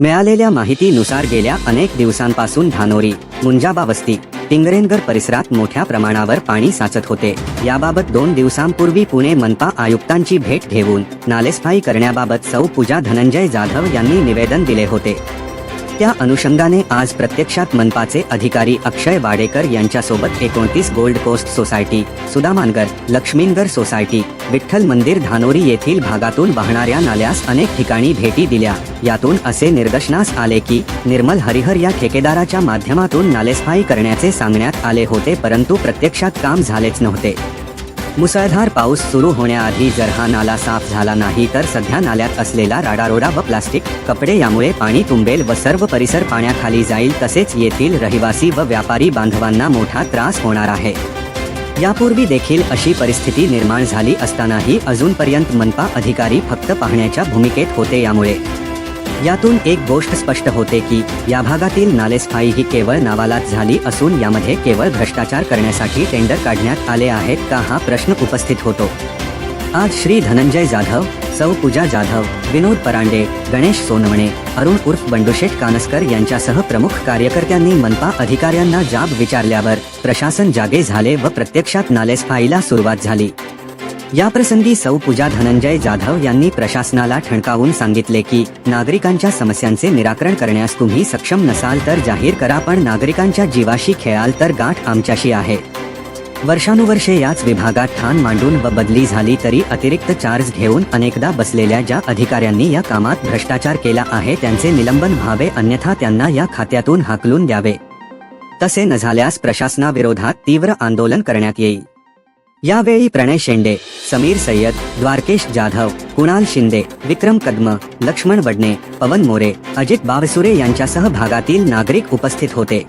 मिळालेल्या माहितीनुसार गेल्या अनेक दिवसांपासून धानोरी मुंजाबा वस्ती पिंगरेनगर परिसरात मोठ्या प्रमाणावर पाणी साचत होते. याबाबत दोन दिवसांपूर्वी पुणे मनपा आयुक्तांची भेट घेऊन नालेसफाई करण्याबाबत सौ पूजा धनंजय जाधव यांनी निवेदन दिले होते. त्या अनुषंगाने आज प्रत्यक्षात मनपाचे अधिकारी अक्षय वाडेकर यांच्यासोबत एकोणतीस Gold Coast society Sudamanagar Laxminagar society Vitthal मंदिर धानोरी येथील भागातून वाहणाऱ्या नाल्यास अनेक ठिकाणी भेटी दिल्या. यातून असे निर्दशनास आले की निर्मल हरिहर या ठेकेदाराच्या माध्यमातून नालेसफाई करण्याचे सांगण्यात आले होते परंतु प्रत्यक्षात काम झालेच नव्हते. मुसळधार पाऊस सुरू होण्याआधी जर हा नाला साफ झाला नाही तर सध्या नाल्यात असलेला राडारोडा व प्लास्टिक कपडे यामुळे पाणी तुंबेल व सर्व परिसर पाण्याखाली जाईल तसेच येथील रहिवासी व व्यापारी बांधवांना मोठा त्रास होणार आहे. यापूर्वी देखील अशी परिस्थिती निर्माण झाली असतानाही अजूनपर्यंत मनपा अधिकारी फक्त पाहण्याच्या भूमिकेत होते यामुळे. यातून एक गोष्ट स्पष्ट होते की या भागातील नालेसफाई ही केवळ नावालाच झाली असून यामध्ये केवळ भ्रष्टाचार करण्यासाठी टेंडर काढण्यात आले आहेत का हा प्रश्न उपस्थित होतो. आज श्री धनंजय जाधव सौ पूजा जाधव विनोद परांडे गणेश सोनवणे अरुण उर्फ बंडुशेठ कानसकर यांच्यासह प्रमुख कार्यकर्त्यांनी मनपा अधिकाऱ्यांना जाब विचारल्यावर प्रशासन जागे झाले व प्रत्यक्षात नालेसफाईला सुरुवात झाली. याप्रसंगी सौ पूजा धनंजय जाधव यांनी प्रशासनाला ठणकावून सांगितले की नागरिकांच्या समस्यांचे निराकरण करण्यास तुम्ही सक्षम नसाल तर जाहीर करा पण नागरिकांच्या जीवाशी खेळाल तर गाठ आमच्याशी आहे. वर्षानुवर्षे याच विभागात ठाण मांडून व बदली झाली तरी अतिरिक्त चार्ज घेऊन अनेकदा बसलेल्या ज्या अधिकाऱ्यांनी या कामात भ्रष्टाचार केला आहे त्यांचे निलंबन व्हावे अन्यथा त्यांना या खात्यातून हाकलून द्यावे. तसे न झाल्यास प्रशासनाविरोधात तीव्र आंदोलन करण्यात येईल. यावेळी प्रणय शेंडे समीर सय्यद द्वारकेश जाधव कुणाल शिंदे विक्रम कदम लक्ष्मण वडणे पवन मोरे अजित बावसुरे यांच्यासह भागातील नागरिक उपस्थित होते.